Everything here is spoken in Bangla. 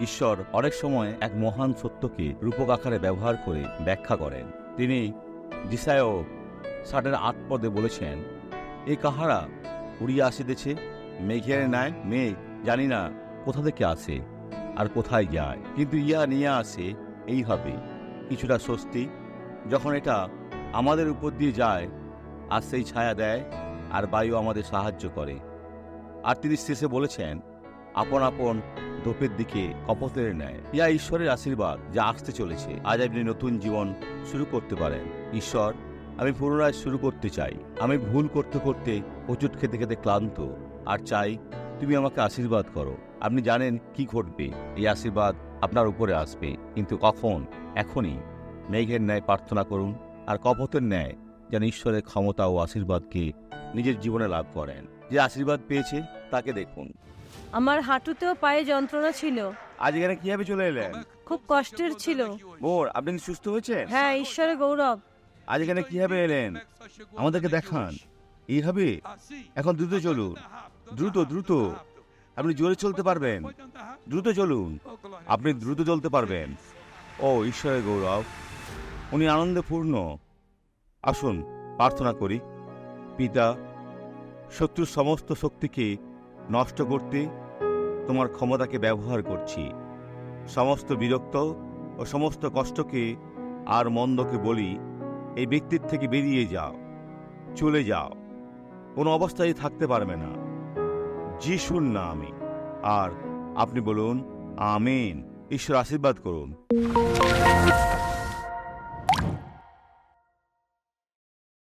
ঈশ্বর অনেক সময় এক মহান সত্যকে রূপক আকারে ব্যবহার করে ব্যাখ্যা করেন। তিনি দিশায় ষাটের আট পদে বলেছেন, এ কাহারা উড়িয়া আসিতেছে? মেঘের ন্যায় মেঘ জানি না কোথা থেকে আসে আর কোথায় যায়। কিন্তু ইয়া নিয়ে আসে এইভাবে কিছুটা স্বস্তি, যখন এটা আমাদের উপর দিয়ে যায়, আর সেই ছায়া দেয় আর বায়ু আমাদের সাহায্য করে। আর তিনি শেষে বলেছেন আপন আপন দোপের দিকে কপতের নেয় ইয়া ঈশ্বরের আশীর্বাদ যা আসতে চলেছে। আজ আপনি নতুন জীবন শুরু করতে পারেন। ঈশ্বর, আমি পুনরায় শুরু করতে চাই। আমি ভুল করতে করতে প্রচুর খেতে খেতে ক্লান্ত। আর চাই তুমি আমাকে আশীর্বাদ করো। আপনি জানেন কি ঘটবে। এই আশীর্বাদ আপনার উপরে আসবে। কিন্তু কখন? এখনই। মেঘের ন্যায় প্রার্থনা করুন। আর কপতের ন্যায় যেন ঈশ্বরের ক্ষমতা ও আশীর্বাদকে নিজের জীবনে লাভ করেন। যে আশীর্বাদ পেয়েছে, তাকে দেখুন। আমার হাঁটুতেও পায়ে যন্ত্রণা ছিল। আজ এখানে কীভাবে চলে এলেন? খুব কষ্টের ছিল। বোর আপনি কি সুস্থ হয়েছেন? হ্যাঁ ঈশ্বরের গৌরব। আজ এখানে কীভাবে এলেন? আমাদেরকে দেখান। এইভাবে এখন দ্রুত চলুন। দ্রুত দ্রুত। আপনি জোরে চলতে পারবেন। দ্রুত চলুন। আপনি দ্রুত চলতে পারবেন। ও ঈশ্বরের গৌরব। উনি আনন্দে পূর্ণ। আসুন প্রার্থনা করি। পিতা শত্রুর সমস্ত শক্তিকে নষ্ট করতে তোমার ক্ষমতাকে ব্যবহার করছি। সমস্ত বিরক্ত ও সমস্ত কষ্টকে আর মন্দকে বলি, এই ব্যক্তির থেকে বেরিয়ে যাও, চলে যাও। কোনো অবস্থায় থাকতে পারবে না। যিশুর নামে। আর আপনি বলুন, আমেন। ঈশ্বর আশীর্বাদ করুন।